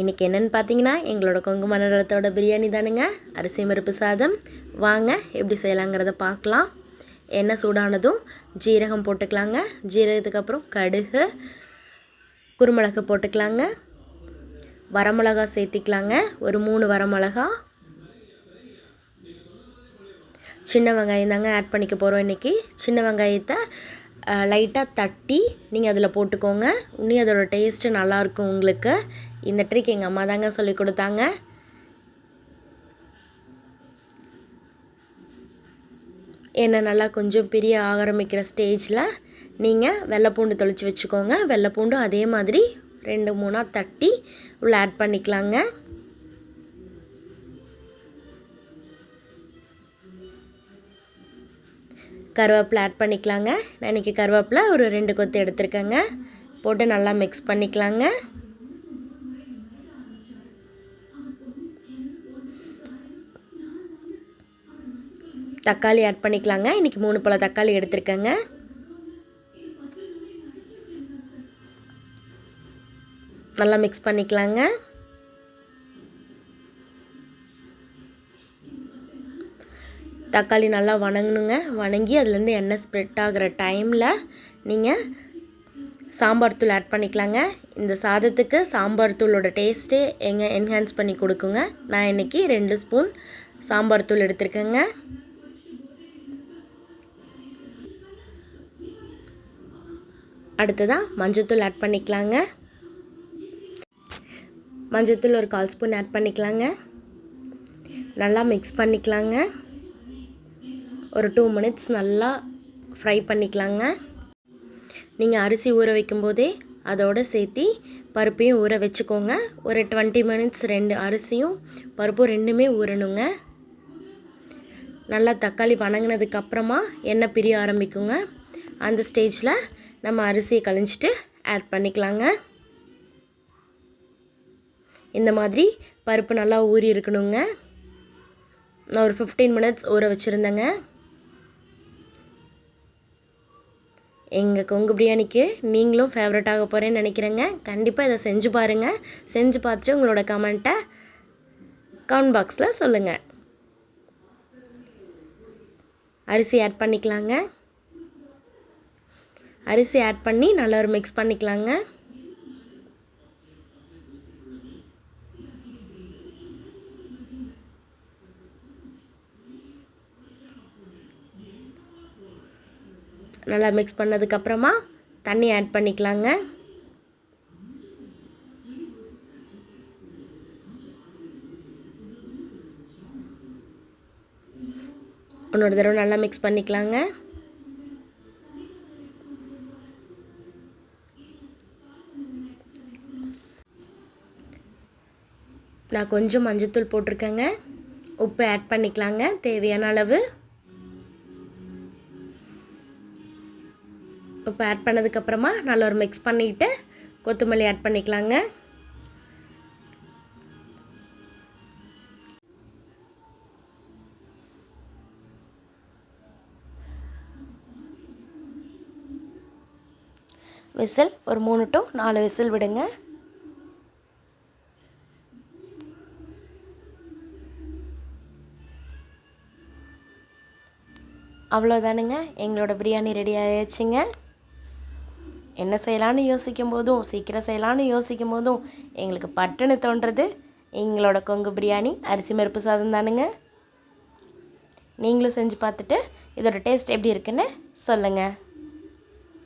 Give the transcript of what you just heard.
இன்றைக்கி என்னென்னு பார்த்தீங்கன்னா எங்களோட கொங்கு மண்டலத்தோட பிரியாணி தானுங்க. அரிசி மறுப்பு சாதம். வாங்க எப்படி செய்யலாங்கிறத பார்க்கலாம். எண்ணெய் சூடானதும் ஜீரகம் போட்டுக்கலாங்க. ஜீரகத்துக்கு அப்புறம் கடுகு குருமிளகு போட்டுக்கலாங்க. வரமிளகா சேர்த்திக்கலாங்க. ஒரு மூணு வரமிளகா. சின்ன வெங்காயம் தாங்க ஆட் பண்ணிக்க போகிறோம் இன்றைக்கி சின்ன வெங்காயத்தை லைட்டாக தட்டி நீங்கள் அதில் போட்டுக்கோங்க. இன்னும் அதோட டேஸ்ட்டு நல்லாயிருக்கும் உங்களுக்கு. இந்த ட்ரிக் எங்கள் அம்மா தாங்க சொல்லி கொடுத்தாங்க. என்னை நல்லா கொஞ்சம் பிரிய ஆரம்பிக்கிற ஸ்டேஜில் நீங்கள் வெள்ளைப்பூண்டு தொளிச்சு வச்சுக்கோங்க. வெள்ளைப்பூண்டு அதே மாதிரி ரெண்டு மூணாக தட்டி உள்ள ஆட் பண்ணிக்கலாங்க. கருவேப்பிலை ஆட் பண்ணிக்கலாங்க. நான் இன்றைக்கி கருவேப்பிலை ஒரு ரெண்டு கொத்து எடுத்துருக்கேங்க. போட்டு நல்லா மிக்ஸ் பண்ணிக்கலாங்க. தக்காளி ஆட் பண்ணிக்கலாங்க. இன்றைக்கி மூணு பழம் தக்காளி எடுத்துருக்கேங்க. நல்லா மிக்ஸ் பண்ணிக்கலாங்க. தக்காளி நல்லா வணங்கணுங்க. வணங்கி அதுலேருந்து எண்ணெய் ஸ்ப்ரெட் ஆகிற டைமில் நீங்கள் சாம்பார் தூள் ஆட் பண்ணிக்கலாங்க. இந்த சாதத்துக்கு சாம்பார் தூளோட டேஸ்ட்டே எங்கே என்ஹான்ஸ் பண்ணி கொடுக்குங்க. நான் இன்றைக்கி ரெண்டு ஸ்பூன் சாம்பார் தூள் எடுத்திருக்கேங்க. அடுத்ததாக மஞ்சத்தூள் ஆட் பண்ணிக்கலாங்க. மஞ்சத்தூள் ஒரு கால் ஸ்பூன் ஆட் பண்ணிக்கலாங்க. நல்லா மிக்ஸ் பண்ணிக்கலாங்க. ஒரு டூ மினிட்ஸ் நல்லா ஃப்ரை பண்ணிக்கலாங்க. நீங்கள் அரிசி ஊற வைக்கும்போதே அதோடு சேர்த்து பருப்பையும் ஊற வச்சுக்கோங்க. ஒரு டுவெண்ட்டி மினிட்ஸ் ரெண்டு அரிசியும் பருப்பும் ரெண்டுமே ஊறணுங்க. நல்லா தக்காளி வணங்கினதுக்கப்புறமா எண்ணெய் பிரிய ஆரம்பிக்குங்க. அந்த ஸ்டேஜில் நம்ம அரிசியை கழிஞ்சிட்டு ஆட் பண்ணிக்கலாங்க. இந்த மாதிரி பருப்பு நல்லா ஊறி இருக்கணுங்க. நான் ஒரு ஃபிஃப்டீன் மினிட்ஸ் ஊற வச்சுருந்தேங்க. எங்கள் கொங்கு பிரியாணிக்கு நீங்களும் ஃபேவரட் ஆக போகிறேன்னு நினைக்கிறேங்க. கண்டிப்பாக இதை செஞ்சு பாருங்கள் செஞ்சு பார்த்துட்டு உங்களோட கமெண்ட்டை கமெண்ட் பாக்ஸில் சொல்லுங்கள் அரிசி ஆட் பண்ணிக்கலாங்க. அரிசி ஆட் பண்ணி நல்லா ஒரு மிக்ஸ் பண்ணிக்கலாங்க. நல்லா மிக்ஸ் பண்ணதுக்கப்புறமா தண்ணி ஆட் பண்ணிக்கலாங்க. இன்னொரு தடவை நல்லா மிக்ஸ் பண்ணிக்கலாங்க. நான் கொஞ்சம் மஞ்சத்தூள் போட்டிருக்கேங்க. உப்பு ஆட் பண்ணிக்கலாங்க தேவையான அளவு. உப்பு ஆட் பண்ணதுக்கப்புறமா நல்லா ஒரு மிக்ஸ் பண்ணிவிட்டு கொத்தமல்லி ஆட் பண்ணிக்கலாங்க. விசில் ஒரு மூணு டு நாலு விசில் விடுங்க. அவ்வளோதானுங்க. எங்களோட பிரியாணி ரெடி ஆயாச்சுங்க. என்ன செய்யலான்னு யோசிக்கும் போதும் சீக்கிரம் செய்யலான்னு யோசிக்கும் போதும் எங்களுக்கு பட்டுன்னு தோன்றது எங்களோட கொங்கு பிரியாணி அரிசி மருப்பு சாதம் தானுங்க. நீங்களும் செஞ்சு பார்த்துட்டு இதோட டேஸ்ட் எப்படி இருக்குன்னு சொல்லுங்கள்